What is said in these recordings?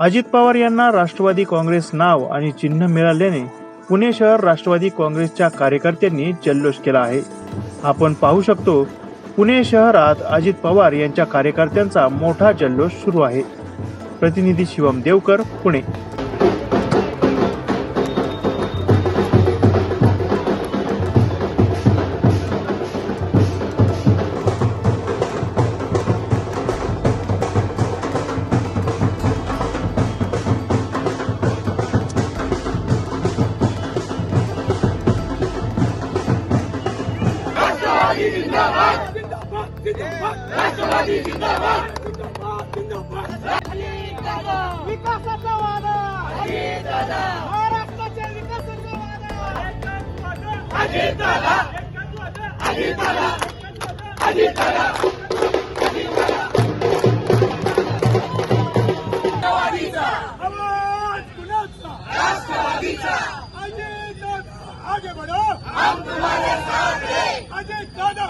अजित पवार यांना राष्ट्रवादी काँग्रेस नाव आणि चिन्ह मिळाल्याने पुणे शहर राष्ट्रवादी काँग्रेसच्या कार्यकर्त्यांनी जल्लोष केला आहे. आपण पाहू शकतो पुणे शहरात अजित पवार यांच्या कार्यकर्त्यांचा मोठा जल्लोष सुरू आहे. प्रतिनिधी शिवम देवकर पुणे. विकासाचा वादा. महाराष्ट्राच्या विकासाचा वादा. दादा. हैं अजित दादा.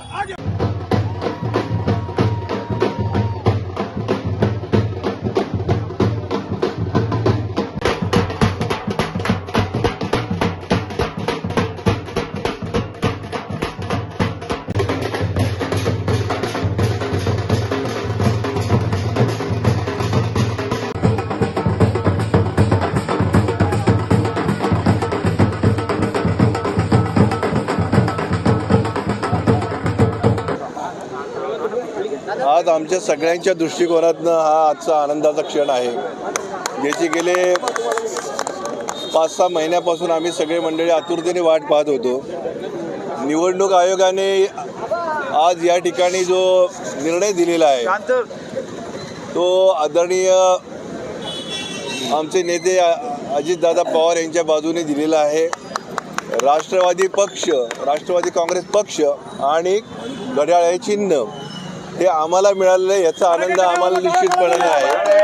आज आमच्या सगळ्यांच्या दृष्टिकोनातनं हा आजचा आनंदाचा क्षण आहे. ज्याची गेले पाच सहा महिन्यापासून आम्ही सगळे मंडळी आतुरतेने वाट पाहत होतो. निवडणूक आयोगाने आज या ठिकाणी जो निर्णय दिलेला आहे तो आदरणीय आमचे नेते अजितदादा पवार यांच्या बाजूने दिलेला आहे. राष्ट्रवादी पक्ष राष्ट्रवादी काँग्रेस पक्ष आणि घड्याळ हे चिन्ह हे आम्हाला मिळालेलं आहे याचा आनंद आम्हाला निश्चितपणाने आहे.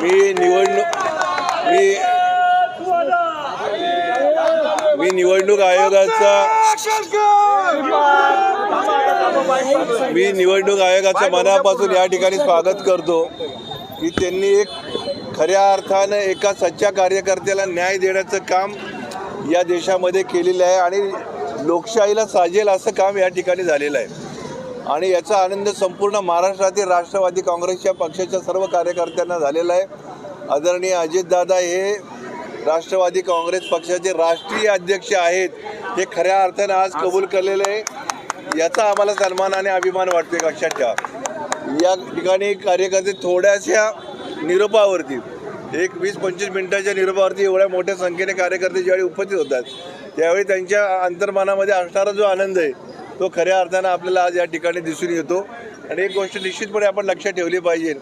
मी निवडणूक मी मी निवडणूक आयोगाचा मी निवडणूक आयोगाचं मनापासून या ठिकाणी स्वागत करतो की त्यांनी एक खऱ्या अर्थानं एका सच्च्या कार्यकर्त्याला न्याय देण्याचं काम या देशामध्ये केलेलं आहे आणि लोकशाहीला साजेल असं काम या ठिकाणी झालेलं आहे. आणि याचा आनंद संपूर्ण महाराष्ट्रातील राष्ट्रवादी काँग्रेसच्या पक्षाच्या सर्व कार्यकर्त्यांना झालेला आहे. आदरणीय अजितदादा हे राष्ट्रवादी काँग्रेस पक्षाचे राष्ट्रीय अध्यक्ष आहेत. हे खऱ्या अर्थानं आज कबूल केलेलं आहे. याचा आम्हाला सन्मान आणि अभिमान वाटतो लक्षात ठेवा या ठिकाणी कार्यकर्ते थोड्याशा निरोपावरती एक वीस पंचवीस मिनिटाच्या निरोपावरती एवढ्या मोठ्या संख्येने कार्यकर्ते ज्यावेळी उपस्थित होतात त्यावेळी त्यांच्या अंतर्मनामध्ये असणारा जो आनंद आहे तो खऱ्या अर्थानं आपल्याला आज या ठिकाणी दिसून येतो. आणि एक गोष्ट निश्चितपणे आपण लक्षात ठेवली पाहिजे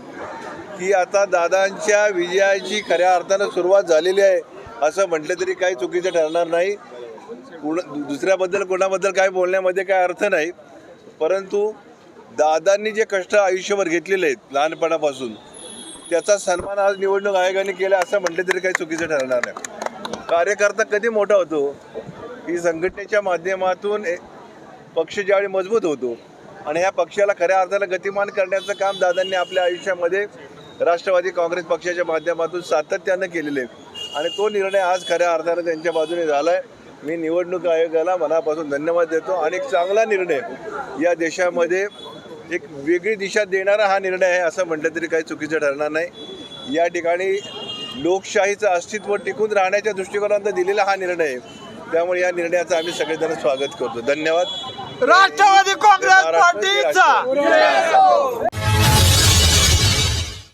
की आता दादांच्या विजयाची खऱ्या अर्थानं सुरुवात झालेली आहे असं म्हटलं तरी काही चुकीचं ठरणार नाही. कुण दुसऱ्याबद्दल कोणाबद्दल काय बोलण्यामध्ये काय अर्थ नाही. परंतु दादांनी जे कष्ट आयुष्यभर घेतलेले आहेत लहानपणापासून त्याचा सन्मान आज निवडणूक आयोगाने केला असं म्हटलं तरी काही चुकीचं ठरणार नाही. कार्यकर्ता कधी मोठा होतो? की संघटनेच्या माध्यमातून पक्ष ज्यावेळी मजबूत होतो आणि ह्या पक्षाला खऱ्या अर्थानं गतिमान करण्याचं काम दादांनी आपल्या आयुष्यामध्ये राष्ट्रवादी काँग्रेस पक्षाच्या माध्यमातून सातत्यानं केलेले आहे. आणि तो निर्णय आज खऱ्या अर्थानं त्यांच्या बाजूने झाला आहे मी निवडणूक आयोगाला मनापासून धन्यवाद देतो. आणि एक चांगला निर्णय या देशामध्ये एक वेगळी दिशा देणारा हा निर्णय आहे असं म्हटलं तरी काही चुकीचं ठरणार नाही. या ठिकाणी लोकशाहीचं अस्तित्व टिकून राहण्याच्या दृष्टिकोनातून दिलेला हा निर्णय आहे. त्यामुळे या निर्णयाचं आम्ही सगळेजण स्वागत करतो. धन्यवाद. राष्ट्रवादी काँग्रेस पार्टीचा.